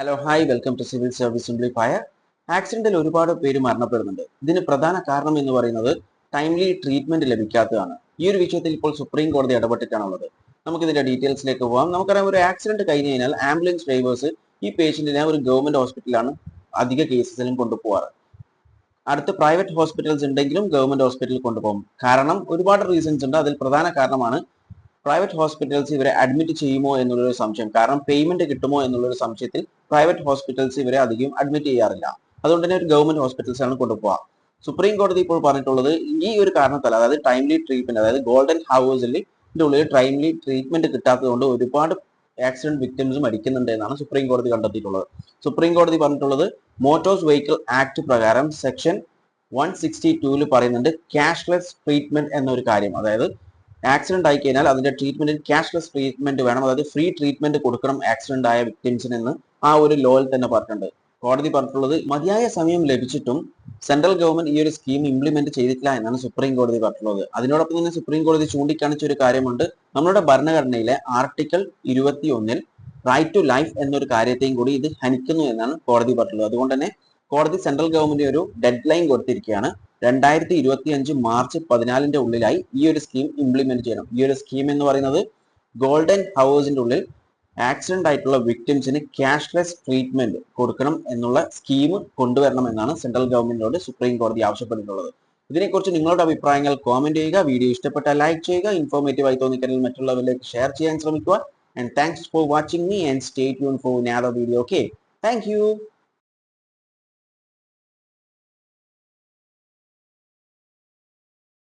Hello hi welcome to civil service simplifier ആക്സിഡന്റിൽ ഒരുപാട് പേര് മരണപ്പെടുന്നുണ്ട്. ഇതിന് പ്രധാന കാരണം എന്ന് പറയുന്നത് ടൈംലി ട്രീറ്റ്മെന്റ് ലഭിക്കാത്തതാണ്. ഈ ഒരു വിഷയത്തിൽ ഇപ്പോൾ സുപ്രീം കോടതി ഇടപെട്ടിട്ടാണുള്ളത് നമുക്ക് ഇതിന്റെ ഡീറ്റെയിൽസിലേക്ക് പോകാം നമുക്കറിയാം ഒരു ആക്സിഡന്റ് കഴിഞ്ഞ് കഴിഞ്ഞാൽ ആംബുലൻസ് ഡ്രൈവേഴ്സ് ഈ പേഷ്യന്റിനെ ഒരു ഗവൺമെന്റ് ഹോസ്പിറ്റലാണ് അധിക കേസസിലും കൊണ്ടുപോകാറ് അടുത്ത് പ്രൈവറ്റ് ഹോസ്പിറ്റൽസ് ഉണ്ടെങ്കിലും ഗവൺമെന്റ് ഹോസ്പിറ്റലിൽ കൊണ്ടുപോകും. കാരണം ഒരുപാട് റീസൺസ് ഉണ്ട്. അതിൽ പ്രധാന കാരണമാണ് പ്രൈവറ്റ് ഹോസ്പിറ്റൽസ് ഇവരെ അഡ്മിറ്റ് ചെയ്യുമോ എന്നുള്ളൊരു സംശയം. കാരണം പേയ്മെന്റ് കിട്ടുമോ എന്നുള്ളൊരു സംശയത്തിൽ പ്രൈവറ്റ് ഹോസ്പിറ്റൽസ് ഇവരെ അധികം അഡ്മിറ്റ് ചെയ്യാറില്ല. അതുകൊണ്ട് തന്നെ ഒരു ഗവൺമെന്റ് ഹോസ്പിറ്റൽസ് ആണ് കൊണ്ടുപോകുക സുപ്രീം കോടതി ഇപ്പോൾ പറഞ്ഞിട്ടുള്ളത് ഈ ഒരു കാരണത്താൽ അതായത് ടൈംലി ട്രീറ്റ്മെന്റ് അതായത് ഗോൾഡൻ ഹൗസിൽ ഉള്ളിൽ ടൈംലി ട്രീറ്റ്മെന്റ് കിട്ടാത്തതുകൊണ്ട് ഒരുപാട് ആക്സിഡന്റ് വിക്ടിംസ് മരിക്കുന്നുണ്ട് എന്നാണ് സുപ്രീം കോടതി കണ്ടെത്തിയിട്ടുള്ളത്. സുപ്രീം കോടതി പറഞ്ഞിട്ടുള്ളത് മോട്ടോഴ്സ് വെഹിക്കിൾ ആക്ട് പ്രകാരം സെക്ഷൻ വൺ സിക്സ്റ്റി ടൂവിൽ പറയുന്നുണ്ട് ക്യാഷ്ലെസ് ട്രീറ്റ്മെന്റ് എന്നൊരു കാര്യം. അതായത് ആക്സിഡന്റ് ആയി കഴിഞ്ഞാൽ അതിന്റെ ട്രീറ്റ്മെന്റിന് ക്യാഷ്ലെസ് ട്രീറ്റ്മെന്റ് വേണം. അതായത് ഫ്രീ ട്രീറ്റ്മെന്റ് കൊടുക്കണം ആക്സിഡന്റ് ആയ വിക്ടിംസിന് എന്ന് ആ ഒരു ലോയിൽ തന്നെ പറഞ്ഞിട്ടുണ്ട്. കോടതി പറഞ്ഞിട്ടുള്ളത് മതിയായ സമയം ലഭിച്ചിട്ടും സെൻട്രൽ ഗവൺമെന്റ് ഈ ഒരു സ്കീം ഇംപ്ലിമെന്റ് ചെയ്തിട്ടില്ല എന്നാണ് സുപ്രീം കോടതി പറഞ്ഞിട്ടുള്ളത്. അതിനോടൊപ്പം തന്നെ സുപ്രീം കോടതി ചൂണ്ടിക്കാണിച്ച ഒരു കാര്യമുണ്ട്. നമ്മുടെ ഭരണഘടനയിലെ ആർട്ടിക്കിൾ ഇരുപത്തി ഒന്നിൽ റൈറ്റ് ടു ലൈഫ് എന്നൊരു കാര്യത്തെയും കൂടി ഇത് ഹനിക്കുന്നു എന്നാണ് കോടതി പറഞ്ഞിട്ടുള്ളത്. അതുകൊണ്ട് തന്നെ കോടതി സെൻട്രൽ ഗവൺമെന്റ് ഒരു ഡെഡ് ലൈൻ കൊടുത്തിരിക്കുകയാണ്. രണ്ടായിരത്തി ഇരുപത്തി അഞ്ച് മാർച്ച് പതിനാലിന്റെ ഉള്ളിലായി ഈ ഒരു സ്കീം ഇംപ്ലിമെന്റ് ചെയ്യണം. ഈ ഒരു സ്കീം എന്ന് പറയുന്നത് ഗോൾഡൻ ഹവേഴ്സിന്റെ ഉള്ളിൽ ആക്സിഡന്റ് ആയിട്ടുള്ള വിക്ടിംസിന് ക്യാഷ്ലെസ് ട്രീറ്റ്മെന്റ് കൊടുക്കണം എന്നുള്ള സ്കീം കൊണ്ടുവരണം എന്നാണ് സെൻട്രൽ ഗവൺമെന്റിനോട് സുപ്രീം കോടതി ആവശ്യപ്പെട്ടിട്ടുള്ളത്. ഇതിനെക്കുറിച്ച് നിങ്ങളുടെ അഭിപ്രായങ്ങൾ കോമെന്റ് ചെയ്യുക. വീഡിയോ ഇഷ്ടപ്പെട്ട ലൈക്ക് ചെയ്യുക. ഇൻഫോർമേറ്റീവ് ആയി തോന്നിക്കഴിഞ്ഞാൽ മറ്റുള്ളവരിലേക്ക് ഷെയർ ചെയ്യാൻ ശ്രമിക്കുക. And thanks for watching me and stay tune for narrow video okay thank you